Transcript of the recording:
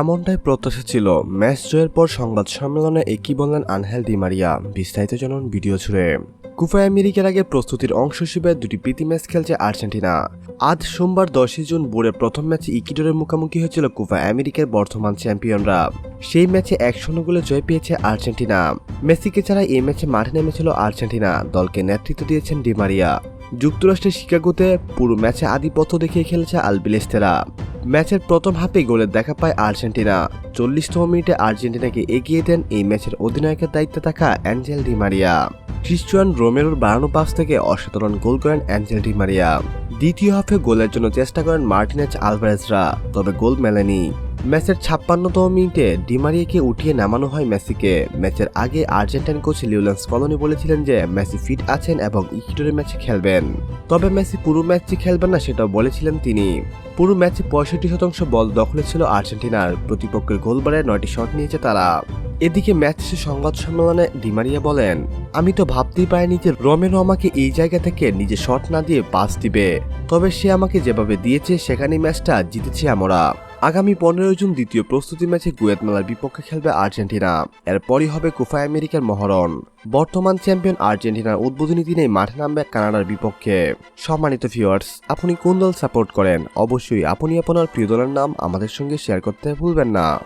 এমনটাই প্রত্যাশা ছিল। ম্যাচ জয়ের পর সংবাদ সম্মেলনে একই বললেন আনহেল ডিমারিয়া বিস্তারিত জানুন ভিডিও ছুড়ে কুফা আমেরিকার আগে প্রস্তুতির অংশ হিসেবে দুটি প্রীতি ম্যাচ খেলছে আর্জেন্টিনা। আজ সোমবার দশই জুন বোর্ডের প্রথম ম্যাচে ইকিডোরের মুখোমুখি হয়েছিল কুফা আমেরিকার বর্তমান চ্যাম্পিয়নরা। সেই ম্যাচে এক শূন্য গোলে জয় পেয়েছে আর্জেন্টিনা। মেসিকে ছাড়া এই ম্যাচে মাঠে নেমেছিল আর্জেন্টিনা। দলকে নেতৃত্ব দিয়েছেন ডিমারিয়া যুক্তরাষ্ট্রের শিকাগোতে পুরো ম্যাচে আধিপত্য দেখিয়ে খেলেছে আলবিলেস্তেরা ম্যাচের প্রথম হাফে গোলের দেখা পায় আর্জেন্টিনা। চল্লিশতম মিনিটে আর্জেন্টিনাকে এগিয়ে দেন এই ম্যাচের অধিনায়কের দায়িত্বে থাকা অ্যাঞ্জেল ডি মারিয়া। খ্রিস্টান রোমেরোর বাড়ানো পাস থেকে অসাধারণ গোল করেন অ্যাঞ্জেল ডিমারিয়া দ্বিতীয় হাফে গোলের জন্য চেষ্টা করেন মার্টিনেজ আলভারেজরা, তবে গোল মেলেনি। ম্যাচের ছাপ্পান্নতম মিনিটে ডিমারিয়াকে উঠিয়ে নামানো হয় মেসিকে। ম্যাচের আগে আর্জেন্টাইন কোচ লিওলেন্স কলোনি বলেছিলেন যে, মেসি ফিট আছেন এবং ইকুইডরের ম্যাচে খেলবেন। তবে মেসি পুরো ম্যাচটি খেলবেন না, সেটাও বলেছিলেন তিনি। পুরো ম্যাচে পঁয়ষট্টি শতাংশ বল দখলে ছিল আর্জেন্টিনার। প্রতিপক্ষের গোলবারে নয়টি শট নিয়েছে তারা। এদিকে ম্যাচ শেষে সংবাদ সম্মেলনে ডিমারিয়া বলেন, আমি তো ভাবতেই পারিনি যে রমেরো আমাকে এই জায়গা থেকে নিজে শট না দিয়ে পাস দিবে। তবে সে আমাকে যেভাবে দিয়েছে সেখানে ম্যাচটা জিতেছি আমরা। আগামী পনেরো জুন দ্বিতীয় প্রস্তুতি ম্যাচে গুয়েতমালার বিপক্ষে খেলবে আর্জেন্টিনা। এরপরই হবে কোফা আমেরিকার মহরণ। বর্তমান চ্যাম্পিয়ন আর্জেন্টিনার উদ্বোধনী দিনে মাঠে নামবে কানাডার বিপক্ষে। সম্মানিত ভিউয়ার্স, আপনি কোন দল সাপোর্ট করেন? অবশ্যই আপনি আপনার প্রিয় দলের নাম আমাদের সঙ্গে শেয়ার করতে ভুলবেন না।